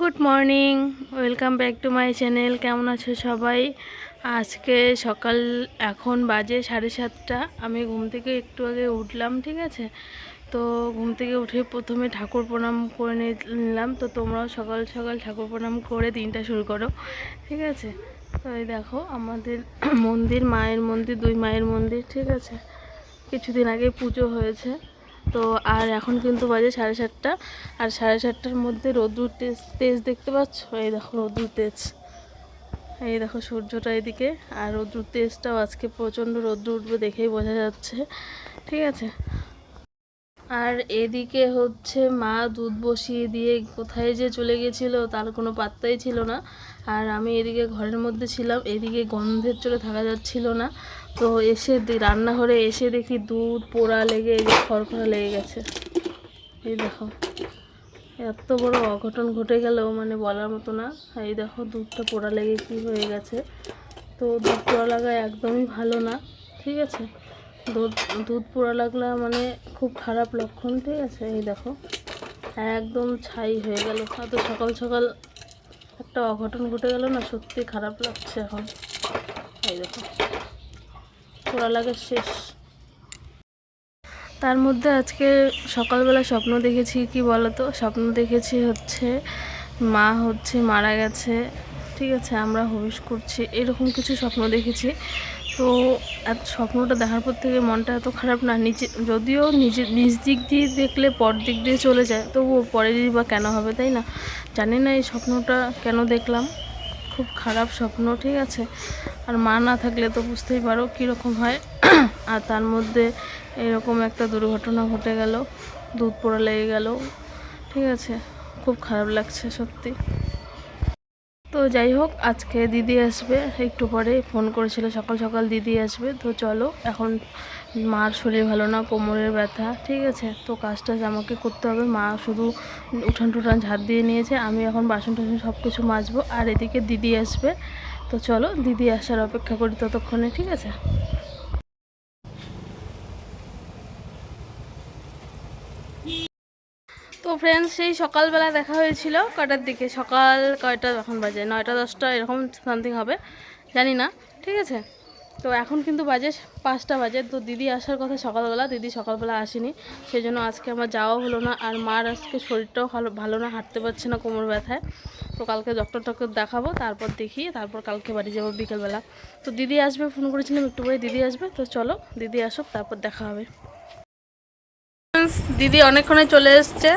Good morning welcome back to my channel কেমন আছো সবাই? আজকে সকাল এখন বাজে সাড়ে সাতটা। আমি ঘুম থেকে একটু আগে উঠলাম, ঠিক আছে? তো ঘুম থেকে উঠে প্রথমে ঠাকুর প্রণাম করে নিলাম। তো তোমরাও সকাল সকাল ঠাকুর প্রণাম করে দিনটা শুরু করো, ঠিক আছে? তো এই দেখো, আমাদের মন্দির, মায়ের মন্দির, দুই মায়ের মন্দির, ঠিক আছে? কিছুদিন আগে পুজো হয়েছে। তো আর এখন কিন্তু বাজে সাড়ে সাতটা, আর সাড়ে সাতটার মধ্যে রোদ্রুর তেজ তেজ দেখতে পাচ্ছ? এই দেখো রোদ্রুর তেজ। এই দেখো সূর্যটা এদিকে, আর রোদ্রুর তেজটাও আজকে প্রচণ্ড রোদ্র উঠবে দেখেই বোঝা যাচ্ছে, ঠিক আছে? আর এদিকে হচ্ছে মা দুধ বসিয়ে দিয়ে কোথায় যে চলে গেছিল তার কোনো পাত্তাই ছিল না, আর আমি এদিকে ঘরের মধ্যে ছিলাম, এদিকে গন্ধের চলে থাকা যাচ্ছিল না তো এসে রান্নাঘরে এসে দেখি দুধ, পোড়া লেগে এই খড়খড়া লেগে গেছে। এই দেখো, এত বড় অঘটন ঘটে গেল মানে বলার মতো না। এই দেখো, দুধটা পোড়া লেগে কি হয়ে গেছে। তো দুধ পোড়া লাগা একদমই ভালো না, ঠিক আছে? দুধ দুধ পোড়া লাগলা মানে খুব খারাপ লক্ষণ, ঠিক আছে? এই দেখো, একদম ছাই হয়ে গেল। এত সকাল সকাল একটা অঘটন ঘটে গেল না, সত্যি খারাপ লাগছে এখন। এই দেখো। পোড়া লাগা শেষ। তার মধ্যে আজকে সকালবেলা স্বপ্ন দেখেছি, কি বলতো? স্বপ্ন দেখেছি হচ্ছে, মা হচ্ছে মারা গেছে। ঠিক আছে, আমরা হবিষ করছি। এরকম কিছু স্বপ্ন দেখেছি। তো এত স্বপ্নটা দেখার পর থেকে মনটা এত খারাপ না। নিচে যদিও নিজে, নিজ দিক দিয়ে দেখলে পর দিক দিয়ে চলে যায়, তবুও পরেরই বা কেন হবে, তাই না? জানি না এই স্বপ্নটা কেন দেখলাম। খুব খারাপ স্বপ্ন, ঠিক আছে? আর মা না থাকলে তো বুঝতেই পারো কীরকম হয়। আর তার মধ্যে এরকম একটা দুর্ঘটনা ঘটে গেল, দুধ পোড়া লেগে গেল। ঠিক আছে, খুব খারাপ লাগছে সত্যি। তো যাই হোক, আজকে দিদি আসবে, একটু পরে ফোন করেছিল, সকাল সকাল দিদি আসবে। তো চলো, এখন মার শরীর ভালো না, কোমরের ব্যথা। ঠিক আছে, তো কাজ টাজ আমাকে করতে হবে। মা শুধু উঠান টুঠান ঝাড় দিয়ে নিয়েছে, আমি এখন বাসন টাসন সব কিছু মাজবো। আর এদিকে দিদি আসবে তো চলো, দিদি আসার অপেক্ষা করি ততক্ষণে, ঠিক আছে? তো ফ্রেন্ডস সেই সকালবেলা দেখা হয়েছিল কটার দিকে? সকাল কয়টা? এখন বাজে নয়টা দশটা, এরকম সামথিং হবে, জানি না, ঠিক আছে? তো এখন কিন্তু বাজে পাঁচটা বাজে। তো দিদি আসার কথা সকালবেলা, দিদি সকালবেলা আসেনি। সেই জন্য আজকে আমার যাওয়া হলো না। আর মার আজকে শরীরটাও ভালো ভালো না, হাঁটতে পারছে না কোমর ব্যথায়। তো কালকে ডক্টর টক্টর দেখাবো, তারপর দেখি, তারপর কালকে বাড়ি যাব বিকেলবেলা। তো দিদি আসবে ফোন করেছিলাম, একটু পরে দিদি আসবে। তো চলো, দিদি আসুক, তারপর দেখা হবে। দিদি অনেকক্ষণে চলে এসছে।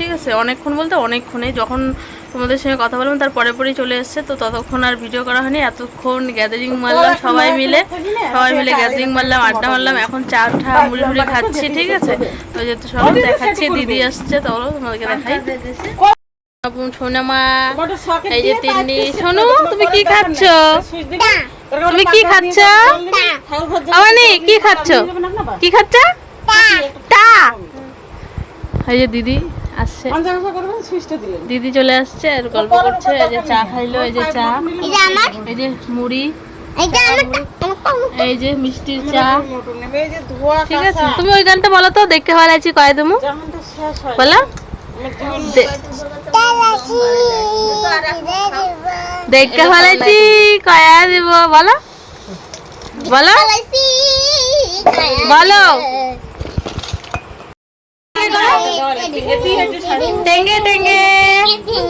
ঠিক আছে অনেকক্ষণ বলতে অনেকক্ষণে যখন তোমাদের সঙ্গে কথা বললাম তার পরে পরেই চলে এসছে তো ততক্ষণ আর ভিডিও করা হয়নি। এতক্ষণ গ্যাদারিং মারলাম সবাই মিলে। সবাই মিলে গ্যাদারিং মারলাম আড্ডা মারলাম। এখন চা ঠা মুড়ি মুড়ি খাচ্ছি ঠিক আছে তো যেহেতু সবাই দেখাচ্ছি দিদি আসছে চলো তোমাদেরকে দেখাই। আপু সোনা মা এই যে তিন্নি। তুমি কি খাচ্ছ? তুমি কি খাচ্ছ? আমানি কি খাচ্ছ? কি খাচ্ছ? টা। এই যে দিদি। আসছে। দিদি চলে আসছে আর গল্প করছে এই যে চা খাইলো এই যে চা এই যে মুড়ি এই যে মিষ্টির চা। ঠিক আছে তুমি ওই গানটা বলো তো দেখতে ভালো আছি কয় তুমি বলো। দেখতে ভালো আছি কয়া দিব বলো। বলো। বলো। देंगे देंगे।